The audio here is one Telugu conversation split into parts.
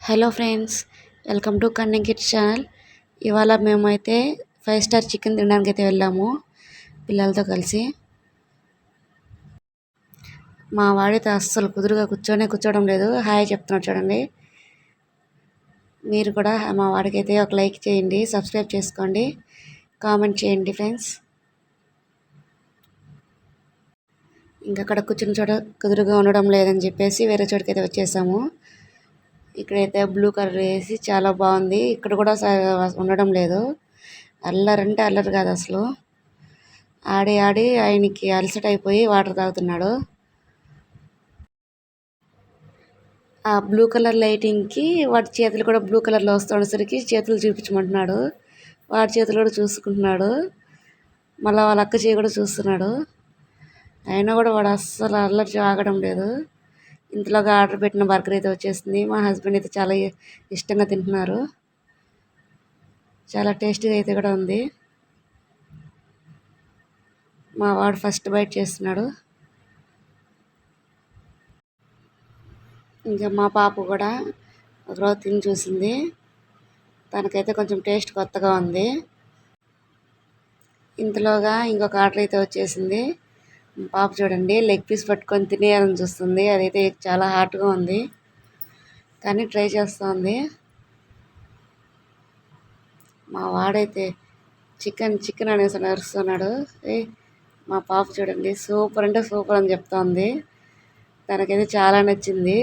Hello friends welcome to cunning kids channel. ఇవాళ మేమైతే ఫైవ్ స్టార్ చికెన్ తినడానికి అయితే వెళ్ళాము పిల్లలతో కలిసి. మా వాడితో అస్సలు కుదురుగా కూర్చొని కూర్చోవడం లేదు. హాయ్ చెప్తున్నాడు చూడండి. మీరు కూడా మా వాడికి అయితే ఒక లైక్ చేయండి సబ్స్క్రైబ్ చేసుకోండి కామెంట్ చేయండి ఫ్రెండ్స్. ఇంకా అక్కడ కూర్చుని చోట కుదురుగా ఉండడం లేదని చెప్పేసి వేరే చోటుకైతే వచ్చేసాము. ఇక్కడైతే బ్లూ కలర్ వేసి చాలా బాగుంది. ఇక్కడ కూడా ఉండడం లేదు. అల్లరంటే అల్లరి కాదు అసలు. ఆడి ఆడి ఆయనకి అలసట అయిపోయి వాటర్ తాగుతున్నాడు. ఆ బ్లూ కలర్ లైటింగ్కి వాటి చేతులు కూడా బ్లూ కలర్లో వస్తుండేసరికి చేతులు చూపించమంటున్నాడు. వాడి చేతులు కూడా చూసుకుంటున్నాడు. మళ్ళీ వాళ్ళ అక్క చేయి కూడా చూస్తున్నాడు. అయినా కూడా వాడు అస్సలు అల్లరి ఆగడం లేదు. ఇంతలోగా ఆర్డర్ పెట్టిన బర్గర్ అయితే వచ్చేసింది. మా హస్బెండ్ అయితే చాలా ఇష్టంగా తింటున్నారు. చాలా టేస్టీగా అయితే కూడా ఉంది. మా వాడు ఫస్ట్ బైట్ చేస్తున్నాడు. ఇంకా మా పాప కూడా ఒకరోజు తిని చూసింది. తనకైతే కొంచెం టేస్ట్ కొత్తగా ఉంది. ఇంతలోగా ఇంకొక ఆర్డర్ అయితే వచ్చేసింది. పాప చూడండి లెగ్ పీస్ పట్టుకొని తినేయాలని చూస్తుంది. అదైతే చాలా హాట్గా ఉంది. కానీ ట్రై చేస్తుంది. మా వాడైతే చికెన్ చికెన్ అనేసి నరుస్తున్నాడు మా పాప చూడండి సూపర్ అంటే సూపర్ అని చెప్తోంది. తనకైతే చాలా నచ్చింది.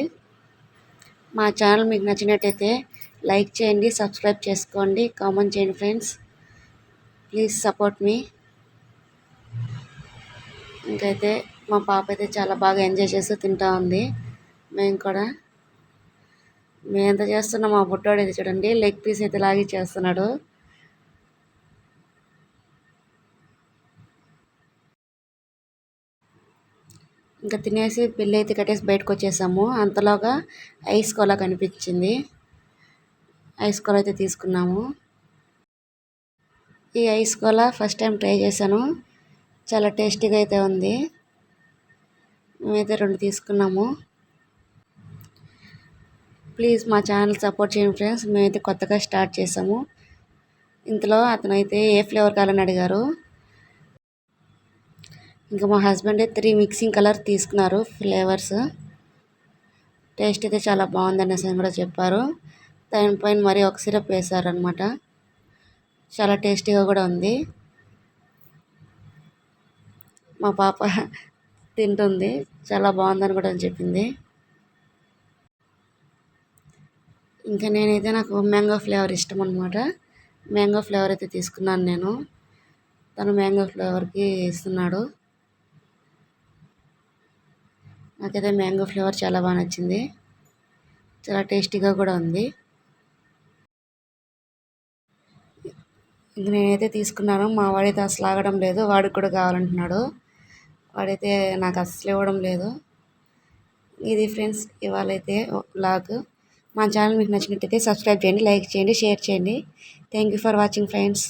మా ఛానల్ మీకు నచ్చినట్టయితే లైక్ చేయండి సబ్స్క్రైబ్ చేసుకోండి కామెంట్ చేయండి ఫ్రెండ్స్. ప్లీజ్ సపోర్ట్ మీ. ఇంకైతే మా పాప అయితే చాలా బాగా ఎంజాయ్ చేస్తూ తింటా ఉంది. మేము కూడా. మేము ఎంత చేస్తున్నాం మా బుట్టోడు అయితే చూడండి లెగ్ పీస్ అయితే లాగి చేస్తున్నాడు. ఇంకా తినేసి పెళ్ళి అయితే కట్టేసి బయటకు వచ్చేసాము. అంతలోగా ఐస్ కోలా కనిపించింది. ఐస్ కోలా అయితే తీసుకున్నాము. ఈ ice cola first time try చేశాను. చాలా టేస్టీగా అయితే ఉంది. మేమైతే రెండు తీసుకున్నాము. ప్లీజ్ మా ఛానల్ సపోర్ట్ చేయండి ఫ్రెండ్స్. మేమైతే కొత్తగా స్టార్ట్ చేసాము. ఇంతలో అతనైతే ఏ ఫ్లేవర్ కావాలని అడిగారు. ఇంకా మా హస్బెండ్ త్రీ మిక్సింగ్ కలర్ తీసుకున్నారు ఫ్లేవర్స్. టేస్ట్ అయితే చాలా బాగుంది అనేసి కూడా చెప్పారు. దానిపైన మరి ఒక సిరప్ వేశారనమాట చాలా టేస్టీగా కూడా ఉంది. మా పాప తింటుంది. చాలా బాగుందని కూడా చెప్పింది. ఇంకా నేనైతే నాకు మ్యాంగో ఫ్లేవర్ ఇష్టం అనమాట మ్యాంగో ఫ్లేవర్ అయితే తీసుకున్నాను నేను. తను మ్యాంగో ఫ్లేవర్కి ఇస్తున్నాడు. నాకైతే మ్యాంగో ఫ్లేవర్ చాలా బాగా నచ్చింది. చాలా టేస్టీగా కూడా ఉంది. ఇంక నేనైతే తీసుకున్నాను. మా వాడైతే అసలు ఆగడం లేదు. వాడికి కూడా కావాలంటున్నాడు. వాడైతే నాకు అస్సలు ఇవ్వడం లేదు. ఇది ఫ్రెండ్స్ ఇవాళైతే బ్లాగ్ మా ఛానల్ మీకు నచ్చినట్టయితే సబ్స్క్రైబ్ చేయండి లైక్ చేయండి షేర్ చేయండి. Thank you for watching friends.